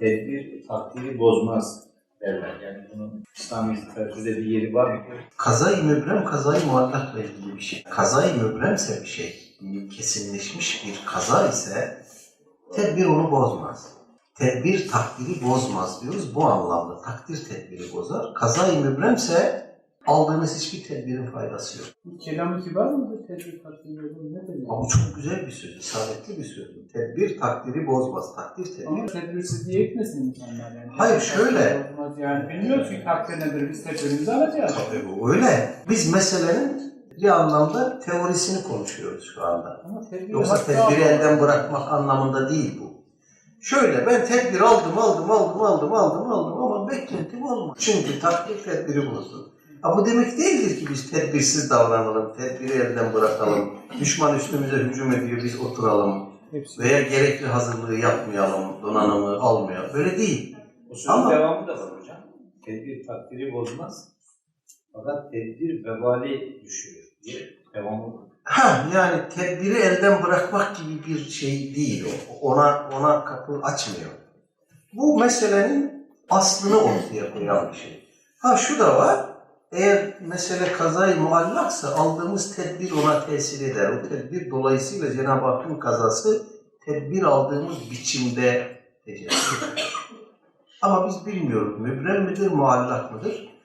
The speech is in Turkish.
tedbir takdiri bozmaz derler. Yani bunun İslami literatürde bir yeri var mı? Kazayı mübrem, kazayı muallakla ilgili bir şey. Kazayı mübremse bir şey, kesinleşmiş bir kaza ise tedbir onu bozmaz. Tedbir takdiri bozmaz diyoruz bu anlamda. Takdir tedbiri bozar. Kazayı mübremse aldığınız hiçbir tedbirin faydası yok. Kelam-ı kibar mıdır? Tedbir takdir yolu nedir? yani? Ama çok güzel bir söz, isabetli bir söz. Tedbir takdiri bozmaz. Takdir tedbir. Ama tedbirsizliğe gitmesin insanlar yani. Hayır, şöyle. olmaz Yani bilmiyoruz ki takdir nedir, biz tedbirimizi alacağız. Tabii bu öyle. Biz meselenin bir anlamda teorisini konuşuyoruz şu anda. Ama tedbir Yoksa tedbiri elden bırakmak anlamında değil bu. Şöyle ben tedbir aldım aldım aldım aldım aldım aldım ama beklentim olmadı. Çünkü takdir tedbiri bozdu. Ha bu demek değildir ki biz tedbirsiz davranalım, tedbiri elden bırakalım, düşman üstümüze hücum ediyor biz oturalım Hepsi. veya gerekli hazırlığı yapmayalım, donanımı almayalım. Böyle değil. O sözün Ama- devamı da var hocam. Tedbir takdiri bozmaz. Fakat tedbir vebali düşürür diye devamı var. Ha yani tedbiri elden bırakmak gibi bir şey değil o. Ona ona kapı açmıyor. Bu meselenin aslını ortaya koyan bir şey. Ha şu da var. Eğer mesele kazayı muallaksa aldığımız tedbir ona tesir eder. O tedbir dolayısıyla Cenab-ı Hakk'ın kazası tedbir aldığımız biçimde tecelli. Ama biz bilmiyoruz. Mübrem midir, muallak mıdır?